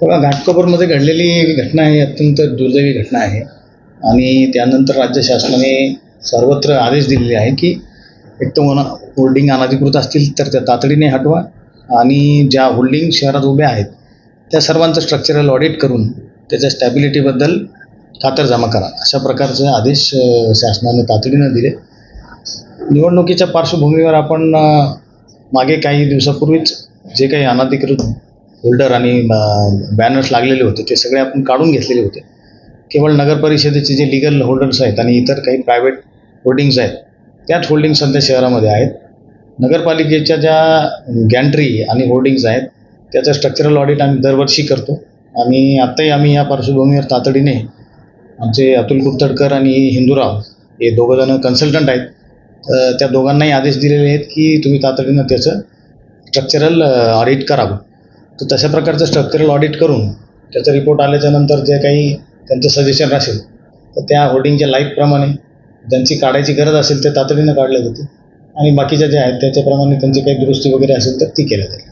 बघा घाटकोपरमध्ये घडलेली घटना ही अत्यंत दुर्दैवी घटना आहे. आणि त्यानंतर राज्य शासनाने सर्वत्र आदेश दिलेले आहे की एक तर म्हणा होल्डिंग अनधिकृत असतील तर त्या तातडीने हटवा आणि ज्या होल्डिंग शहरात उभ्या आहेत त्या सर्वांचं स्ट्रक्चरल ऑडिट करून त्याच्या स्टॅबिलिटीबद्दल खातरजमा करा. अशा प्रकारचे आदेश शासनाने तातडीनं दिले. निवडणुकीच्या पार्श्वभूमीवर आपण मागे काही दिवसापूर्वीच जे काही अनधिकृत होल्डर आणि बॅनर्स लागलेले होते ते सगळे आपण काढून घेतलेले होते. केवळ नगर परिषदेचे जे लिगल होल्डर्स आहेत आणि इतर काही प्रायव्हेट होल्डिंग्ज आहेत त्याच होल्डिंग सध्या शहरामध्ये आहेत. नगरपालिकेच्या ज्या गॅन्ट्री आणि होर्डिंग्ज आहेत त्याचं स्ट्रक्चरल ऑडिट आम्ही दरवर्षी करतो. आणि आत्ताही आम्ही या पार्श्वभूमीवर तातडीने आमचे अतुल कुर्तडकर आणि हिंदूराव हे दोघंजणं कन्सल्टंट आहेत. त्या दोघांनाही आदेश दिलेले आहेत की तुम्ही तातडीनं त्याचं स्ट्रक्चरल ऑडिट करावं. तर तशा प्रकारचं स्ट्रक्चरल ऑडिट करून त्याचा रिपोर्ट आल्याच्यानंतर जे काही त्यांचं सजेशन असेल तर त्या होर्डिंगच्या लाईफप्रमाणे ज्यांची काढायची गरज असेल ते तातडीनं काढल्या जाते. आणि बाकीच्या ज्या आहेत त्याच्याप्रमाणे त्यांची काही दुरुस्ती वगैरे असेल तर ती केल्या जाईल